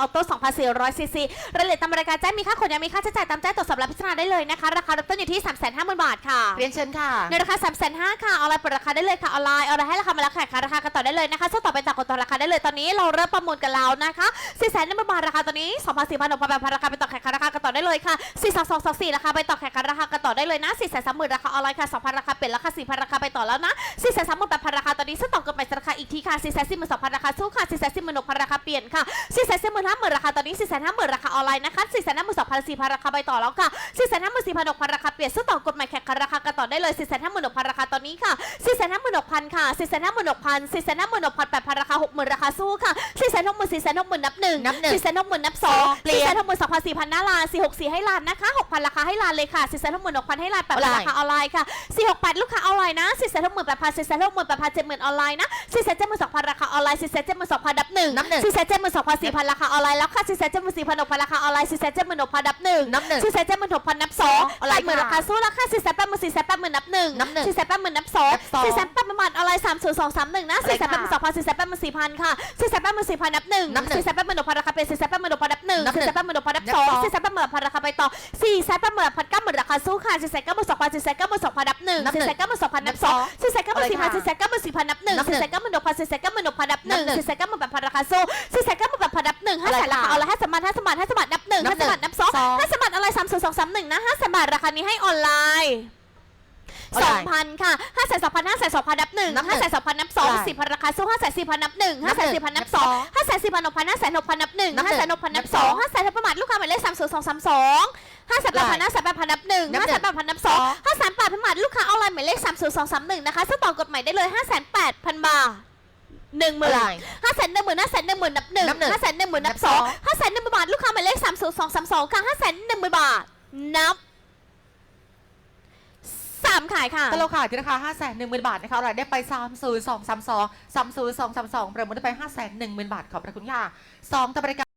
ออโต้2,400ซีซีรายละเอียดตามรายการแจ้งมีค่าขนยังมีค่าใช้จ่ายตามแจ้งตรวจสอบและพิจารณาได้เลยนะคะ ราคาเริ่มต้นอยู่ที่ 350,000 บาทค่ะ เรียนเชิญค่ะ ในราคา 3 5 0 0 0ค่ะออนไลน์เปิดราคาได้เลยค่ะออนไลน์ออนไลน์ให้ราคามาแล้วแข่งขันราคากันต่อได้เลยนะคะส่งต่อไปต่อกดต่อราคาได้เลยตอนนี้เราเริ่มประมูลกันแล้วนะคะ4 0 0 0 0 0บาทราคาตอนนี้2 4 0 0 0 6 0 0ราคาไปต่อแข่งขันราคากันต่อได้เลยค่ะ4 2 2 2 4ราคาไปต่อแข่งขันราคากันต่อได้เลยนะ4 3 0 0 0 0ราคาออนไลน์ค่ะ2,000ราคาเปลี่ยนราคา4,000ราคาไปต่อแล้วนะ4 3 0 0 0 8,000ราคาตอนนี้ซึ่งต่อ กฎหมายราคาอีกทีค่ะ4 4 2 0 0ราคาสู้ค่ะ4 4 1 6 0 0ราคาเปลี่ยนค่ะ4 4 5 0 0 0ราคาตอนนี้4 5 0 0 0 0ราคาออนไลน์นะคะ4 5 2 0 0 0 4,000ราคาไปต่อแล้วค่ะ4 5 4 0 0 0 6,000ราคาเปลี่ยนซึ่งต่อกฎหมายแข่งขันราคากันต่อได้เลย4 5 6 0 0 0ราคาตอนนี้ค่ะ4 5 6 0 0 0ค่ะ4 5 6 0 0 4 5 6 0 0 8,000ราคา60,000ราคาสู้ค่ะ4 6 0 0 0 4 6 0 0 0นับหนึ่งนับหนึ่ง4 6 0 0 0นับสองเปลี่ยน4 6 0 0 0 2,000 4,000หน้าลาน4 6 4ให้ลานนะคะ6,000ราคาให้ลานเลยค่ะ4 6 0 0 0 6,000ให้ลาน8,000ราคาออนไลน์ค่ะ4 6 8ลูกค้าออนไลน์นะ4 6 0 0 0 8,000 4 6 0 0 0 8,000 70,000ออนไลน์นะ4 7 2 0ราคาออนไลน์4 7 2 0นับหนึ่งนับหนึ่ง4 7 2 4,000ราคาออนไลน์แล้วค่ะ4 7 2 4,000 6,000ราคาออนไลน์4 7 2 6,000นับหนึ่งนับหนึ่ง4 7 2 6,000นับสองออนไลน์หมื่นค่ะราคาสู้ราคา4 8 0 0 0 4 8 0 0 0นับหนึ่งนับหนึ่ง4 8 0 0 0นับสองนับสอง4 8 0 0 0ออนไลน์30231นะ4 8 0 0 0 2,000 4 8 0 0 0 4,000ค่ะ4 8 0 0 0 4,000นับหนึ่งนับหนึ่ง4 8 0 0 0 6,000ราคาเป็น4 8 0 0 0 6,000นับหนึ่งนับหนึ่4ง8 0 0 0 6,000นับ นับสองสอง4 8 0 0 0 6,000ราคาไปต่อ4 8 0 0 0 6,000 9,000ราคาสู้ค่ะ4 9 2 0 0 4 9 2 0 0นับหนึ่งนับหนึ่ง4 9 2 0 0นับสอง4 9 4 0 0 4 9 4 0 0นับหนึ่งนับหนึ่ง4 9 6 0 0 4 9 6 0 0นับหนึ่งนับหนึ่ง4 9 8 0 0ราคาสู้4 9 8 0 0นับหนึ่ง5อะไรแสนราคาค่ะออนไลน์5สมัคร5สมัคร5สมัครนับหนึ่งนับ5สมัครนับสองสอง5สมัครอะไร30231นะ5สมัครราคานี้ให้ออนไลน์ออน สไลองน์พันค่ะห้าแสนสองพันห้าแสนสองพันนับหนึ่งนับหนึ่ห้างแสนสองพันนับสองออนไลน์สี่พันราคาสู้ห้าแสนสี่พันนับหนึ่งนัห้าบแสหนนึ่งสี่พันนับนับสองสองห้าแสนสี่พันหกพันห้าแสนหกพันนับหนึ่งนับหนึ่ห้างแสนหกพันนับนับสสอองงห้าแสนประมาทลูกค้าหมายเลขสามศูนย์สองสามสองห้าแสนแปดพันห้าแสนแปดพันนับหนึ่งนับห้าหนึ่แสงนแปดพันนับสองห้าแสนแปดประมาทลูกค้าออนไลน์หมายเลขสามศูนย์สองสามหนึ่งนะคะซึ่งต่อกฎหมายได้เลยห้าแสนแปดพันบาทหนึ่งหออมื่นนไลน์ห้าแสนหนึ่งหมื่นห้าแสนหนึ่งหมื่นนับหนึ่งนับหนึ่งห้าแสนหนึ่งหมื่นนับนับสสอองงห้าแสนหนึ่งหมื่นบาทลูกค้าหมายเลขสามศูนย์สองสามสองค่ะห้าแสนหนึ่งหมื่นบาทนับ สามขายค่ะ ตลกขายที่ราคา5 1 0 0 0 0 บาทนะคะออนไลน์ได้ไป 30232 30232ประมูลได้ไป 5 1 0 0 0 0 บาท ขอบพระคุณค่ะ2ต่อบริการ